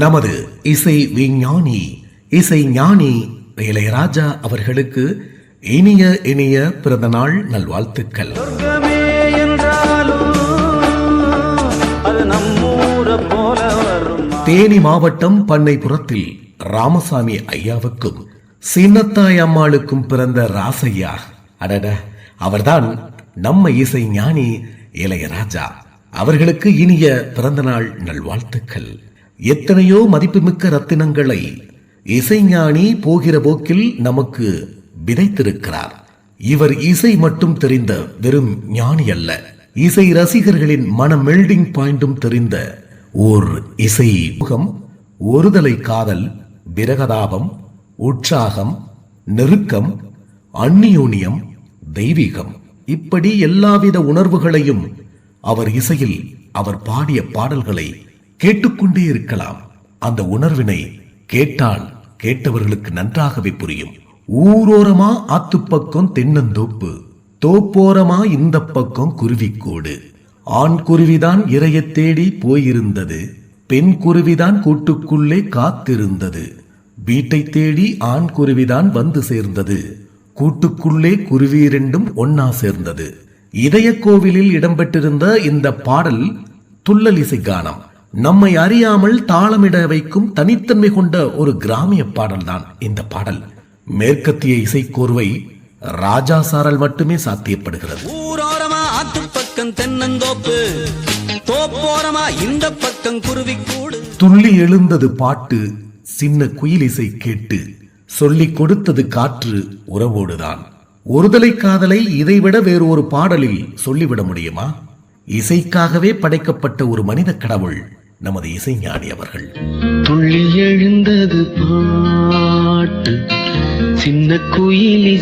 நமது இசை விஞ்ஞானி இசை ஞானி இளையராஜா அவர்களுக்கு இனிய இனிய பிறந்த நாள் நல்வாழ்த்துக்கள். தேனி மாவட்டம் பண்ணைபுரத்தில் ராமசாமி ஐயாவுக்கும் சின்னத்தாய் அம்மாளுக்கும் பிறந்த ராசையா அடட அவர்தான் நம்ம இசை ஞானி இளையராஜா. அவர்களுக்கு இனிய பிறந்தநாள் நல்வாழ்த்துக்கள். எத்தனையோ மதிப்புமிக்க ரத்தினங்களை இசைஞானி போகிற போக்கில் நமக்கு விதைத்திருக்கிறார். இவர் இசை மட்டும் தெரிந்த வெறும் ஞானி அல்ல. இசை ரசிகர்களின் மன மெல்டிங் பாயிண்டும் தெரிந்த ஓர் இசை முகம் ஒருதலை காதல் விரகதாபம் உற்சாகம் நெருக்கம் அந்நியோனியம் தெய்வீகம். இப்படி எல்லாவித உணர்வுகளையும் அவர் இசையில் அவர் பாடிய பாடல்களை கேட்டுக்கொண்டே இருக்கலாம். அந்த உணர்வினை கேட்டால் கேட்டவர்களுக்கு நன்றாகவே புரியும். ஊரோரமா ஆத்துப்பக்கம் தென்னந்தோப்பு தோப்போரமா இந்த பக்கம் குருவிக்கூடு. ஆண் குருவிதான் இரையத் தேடி போயிருந்தது பெண் குருவிதான் கூட்டுக்குள்ளே காத்திருந்தது. வீட்டை தேடி ஆண் குருவிதான் வந்து சேர்ந்தது கூட்டுக்குள்ளே குருவி இரண்டும் ஒன்னா சேர்ந்தது. இதய கோவிலில் இடம்பெற்றிருந்த இந்த பாடல் துள்ளலிசை கானம். நம்மை அறியாமல் தாளமிட வைக்கும் தனித்தன்மை கொண்ட ஒரு கிராமிய பாடல்தான் இந்த பாடல். மேற்கத்திய இசைக்கோர்வை ராஜா சாரால் மட்டுமே சாத்தியப்படுகிறது. ஊரோரமா ஆத்து பக்கம் தென்னந்தோப்பு தோப்போரமா இந்த பக்கம் குருவி கூடு துள்ளி எழுந்தது பாட்டு சின்ன குயிலிசை கேட்டு சொல்லிக் கொடுத்தது காற்று உறவோடுதான் ஒருதலை காதலை இதைவிட வேறு ஒரு பாடலில் சொல்லிவிட முடியுமா? இசைக்காகவே படைக்கப்பட்ட ஒரு மனித கடவுள் நமது இசைஞானி அவர்கள். துள்ளி எழுந்தது பாட்டு சின்ன குயில்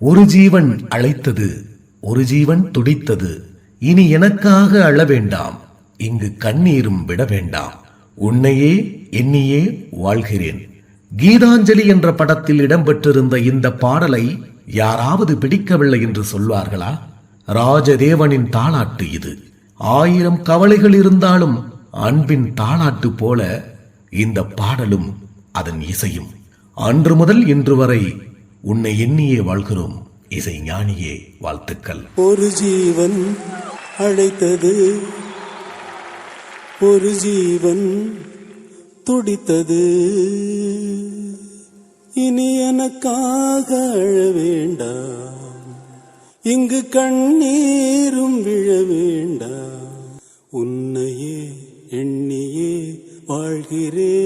ஒரு ஜீவன் அழைத்தது ஒரு ஜீவன் துடித்தது. இனி எனக்காக அழ வேண்டாம் இங்கு கண்ணீரும் விட வேண்டாம். உன்னையே எண்ணியே வாழ்கிறேன். கீதாஞ்சலி என்ற படத்தில் இடம்பெற்றிருந்த இந்த பாடலை யாராவது பிடிக்கவில்லை என்று சொல்வார்களா? ராஜதேவனின் தாளாட்டு இது. ஆயிரம் கவலைகள் இருந்தாலும் அன்பின் தாளாட்டு போல இந்த பாடலும் அதன் இசையும். அன்று முதல் இன்று வரை உன்னை எண்ணியே வாழ்கிறோம் இசை ஞானியே வாழ்த்துக்கள். ஒரு ஜீவன் அழைத்தது ஒரு ஜீவன் துடித்தது. இனி எனக்காக அழ வேண்டாம். இங்கு கண்ணீரும் விழ வேண்டாம் உன்னையே எண்ணியே வாழ்கிறே.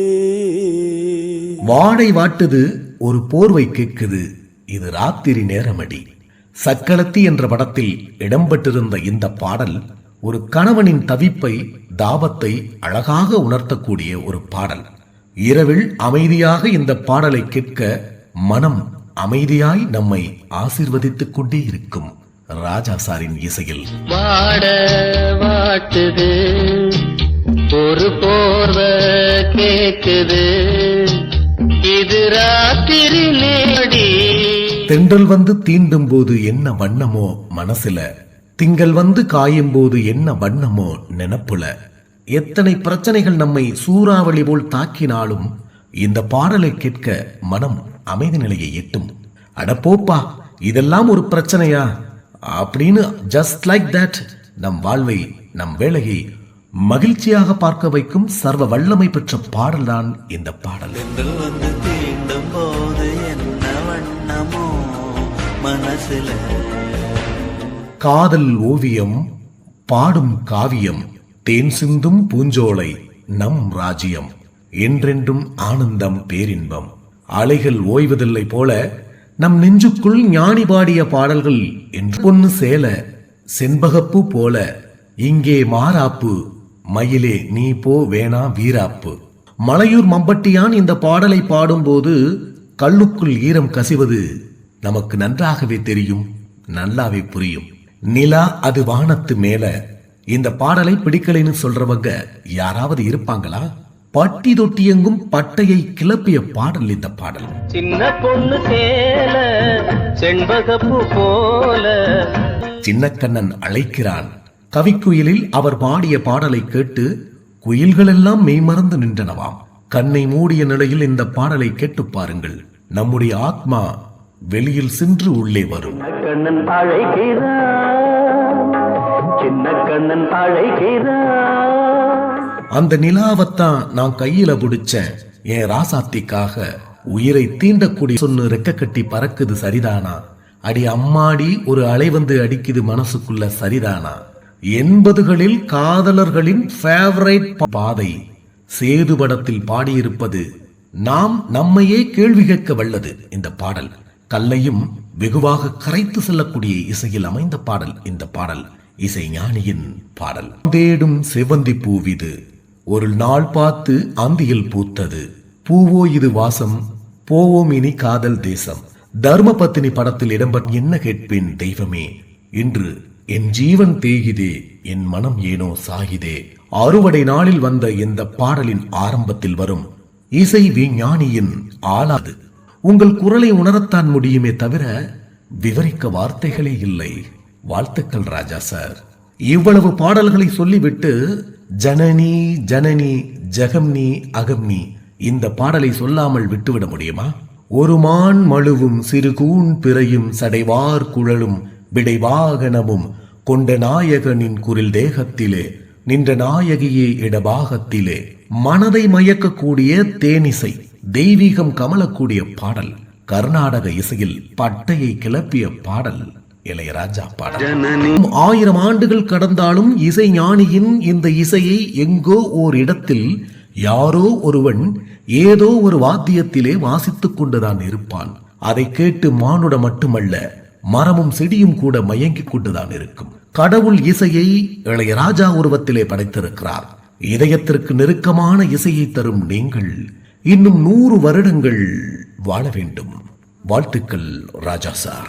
வாடை வாட்டுது ஒரு போர்வை கேட்குது. இது ராத்திரி நேரமடி. சக்களத்தி என்ற படத்தில் இடம்பெற்றிருந்த இந்த பாடல் ஒரு கணவனின் தவிப்பை தாபத்தை அழகாக உணர்த்தக்கூடிய ஒரு பாடல். இரவில் அமைதியாக இந்த பாடலை கேட்க மனம் அமைதியாய் நம்மை ஆசீர்வதித்துக் கொண்டே இருக்கும் ராஜா சாரின் இசையில். வாட வாட்டுது ஒரு போர்வ கேக்குது. இது ராத்திரி நேடி. தென்றல் வந்து தீண்டும் போது என்ன வண்ணமோ மனசுல திங்கள் வந்து காயும் போது என்ன வண்ணமோ நினப்புல. எத்தனை பிரச்சனைகள் நம்மை சூறாவளி போல் தாக்கினாலும் இந்த பாடலை கேட்க மனம் அமைதி நிலையை எட்டும். அட போப்பா இதெல்லாம் ஒரு பிரச்சனையா? அப்படின்னு ஜஸ்ட் லைக் தட் நம் வாழ்வை நம் வேலையை மகிழ்ச்சியாக பார்க்க வைக்கும் சர்வ வல்லமை பெற்ற பாடல்தான் இந்த பாடல். வந்து தீண்டும் போது என்ன வண்ணமோ மனசுல? காதல் ஓவியம் பாடும் காவியம் தேன் சிந்தும் பூஞ்சோலை நம் ராஜ்யம் என்றென்றும் ஆனந்தம் பேரின்பம். அலைகள் ஓய்வதில்லை போல நம் நெஞ்சுக்குள் ஞானி பாடிய பாடல்கள் என்று பொன்னு சேல செண்பகப்பு போல இங்கே மாறாப்பு மயிலே நீ போ வேணா வீராப்பு. மலையூர் மம்பட்டியான் இந்த பாடலை பாடும்போது கல்லுக்குள் ஈரம் கசிவது நமக்கு நன்றாகவே தெரியும் நல்லாவே புரியும். நிலா அது வானத்து மேல. இந்த பாடலை பிடிக்கலைன்னு சொல்றவங்க யாராவது இருப்பாங்களா? பட்டி தொட்டியெங்கும் பட்டையை கிளப்பிய பாடல் இந்த பாடல். சின்ன பொண்ணு சேல செண்பகப்பூ போல. சின்னக்கண்ணன் அழைக்கிறான். கவிக்குயிலில் அவர் பாடிய பாடலை கேட்டு குயில்கள் எல்லாம் மெய்மறந்து நின்றனவாம். கண்ணை மூடிய நிலையில் இந்த பாடலை கேட்டுப் பாருங்கள். நம்முடைய ஆத்மா வெளியில் சென்று உள்ளே வரும். கண்ணன் அழைக்கிறான். சின்ன கண்ணன் அழைக்கிறான். அந்த நிலாவத்தான் நான் கையில பிடிச்சேன். என் ராசாத்திக்காக உயிரை தீண்டக்கூடிய சொன்னு ரெக்க கட்டி பறக்குது சரிதானா? அடி அம்மாடி ஒரு அலை வந்து அடிக்குது மனசுக்குள்ள சரிதானா? எண்பதுகளில் காதலர்களின் ஃபேவரைட் பாதை சேது படத்தில் பாடியிருப்பது நாம் நம்மையே கேள்வி கேட்க வல்லது. இந்த பாடல் கல்லையும் வெகுவாக கரைத்து செல்லக்கூடிய இசையில் அமைந்த பாடல். இந்த பாடல் இசை ஞானியின் பாடல். தேடும் செவந்தி பூவிது ஒரு நாள் பார்த்து அந்தியில் பூத்தது. பூவோ இது வாசம் போவோம் இனி காதல் தேசம். தர்மபத்தினி படத்தில் இடம்பெற்ற என்ன கேட்பேன் தெய்வமே? இன்று என் ஜீவன் தேகிதே என் மனம் ஏனோ சாகிதே. அறுவடை நாளில் வந்த இந்த பாடலின் ஆரம்பத்தில் வரும்? இசை விஞ்ஞானியின் ஆளாது. உங்கள் குரலை உணரத்தான் முடியுமே தவிர விவரிக்க வார்த்தைகளே இல்லை. வாழ்த்துக்கள் ராஜா சார். இவ்வளவு பாடல்களை சொல்லிவிட்டு ஜனனி ஜனனி ஜெகம்னி அகம்னி. இந்த பாடலை சொல்லாமல் விட்டுவிட முடியுமா? ஒரு மான் மழுவும் சிறுகூன் பிறையும் சடைவார் குழலும் விடைவாகனமும் கொண்ட நாயகனின் குரில் தேகத்திலே நின்ற நாயகியே இடபாகத்திலே. மனதை மயக்கக்கூடிய தேனிசை தெய்வீகம் கமலக்கூடிய பாடல். கர்நாடக இசையில் பட்டையை கிளப்பிய பாடல். இளையராஜா பாடல். ஆயிரம் ஆண்டுகள் கடந்தாலும் இசை ஞானியின் இந்த இசையை எங்கோ ஓர் இடத்தில் யாரோ ஒருவன் ஏதோ ஒரு வாத்தியத்திலே வாசித்துக் கொண்டுதான் இருப்பான். அதை கேட்டு மானுட மட்டுமல்ல மரமும் செடியும் கூட மயங்கிக் கொண்டுதான் இருக்கும். கடவுள் இசையை இளையராஜா உருவத்திலே படைத்திருக்கிறார். இதயத்திற்கு நெருக்கமான இசையை தரும் நீங்கள் இன்னும் நூறு வருடங்கள் வாழ வேண்டும். வாழ்த்துக்கள் ராஜா சார்.